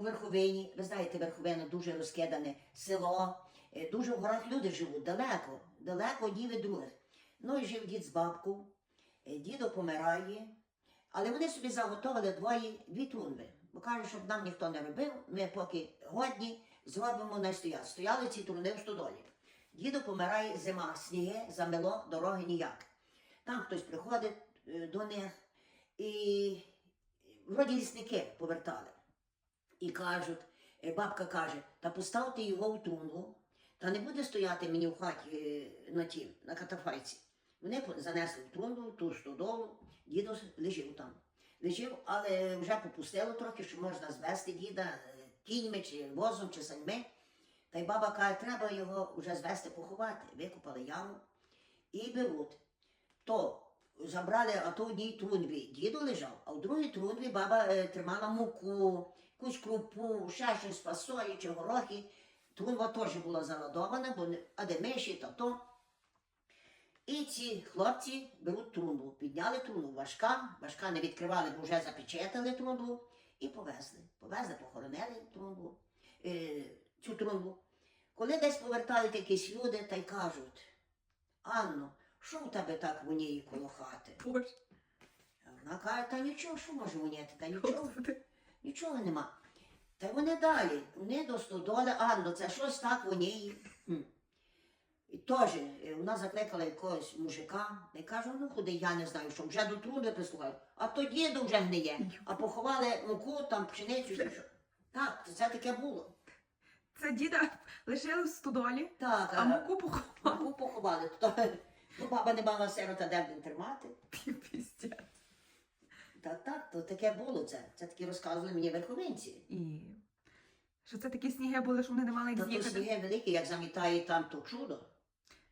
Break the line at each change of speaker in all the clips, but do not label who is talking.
у верховині. Ви знаєте, верховина дуже розкидане село. е, Дуже в горах люди живуть далеко, далеко одні від других. Ну і жив дід з бабкою. Е, Дідо помирає, але вони собі заготовили двоє дві трунби. Бо кажуть, щоб нам ніхто не робив, ми поки годні зробимо не стоять. Стояли ці труни в стодолі. Дідо помирає зима, сніги, замело, дороги ніяк. Там хтось приходить е, до них і вроді лісники повертали. І кажуть, е, бабка каже, та поставте його в трунгу, та не буде стояти мені в хаті е, на тім, на катафайці. Вони занесли в трунгу, ту стодолу, дідо лежив там. Лежив, але вже попустило трохи, що можна звести діда е, кіньми, чи возом, чи саньми. Та й баба каже, треба його вже звести поховати. Викопали яму і беруть. То забрали, а то в одній трунбі діду лежав, а в другій трунбі баба е, тримала муку, якусь крупу, ще щось фасолі чи горохи. Трунба теж була заладована, бо а де миші, та то. І ці хлопці беруть трунбу, підняли трунбу, важка, важка не відкривали, бо вже запечатали трунбу і повезли. Повезли, похоронили трунбу, е, цю трунбу. Коли десь повертають якісь люди та й кажуть, Анно, що в тебе так воніє коло хати?
Боже,
Вона каже, та нічого, що може воняти, та нічого,
Господи.
Нічого нема. Та й вони далі, вони до стодоли, Анно, це щось так воніє. Хм. І теж е, вона закликала якогось мужика, і каже, ну куди я не знаю, що вже до труби прислухають, а то діду вже гниє, а поховали муку, там пшеницю. що. Так, це таке було.
Це діда лишили в стодолі,
Так,
а муку поховали.
муку поховали. То, ну, баба не мала сирота, де тримати. Та так, то таке було це. Це такі розказували мені верховинці.
І що це такі сніги були, що вони не мали
Та
як
то
з'їхати.
сніги великі, як замітає там, то чудо.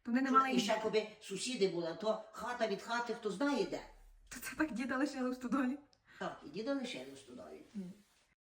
То вони не мали
І
як
ще коли сусіди були, то хата від хати, хто знає де.
То це так діда лишили в студолі.
Так, і діда лишили студою.
Ні.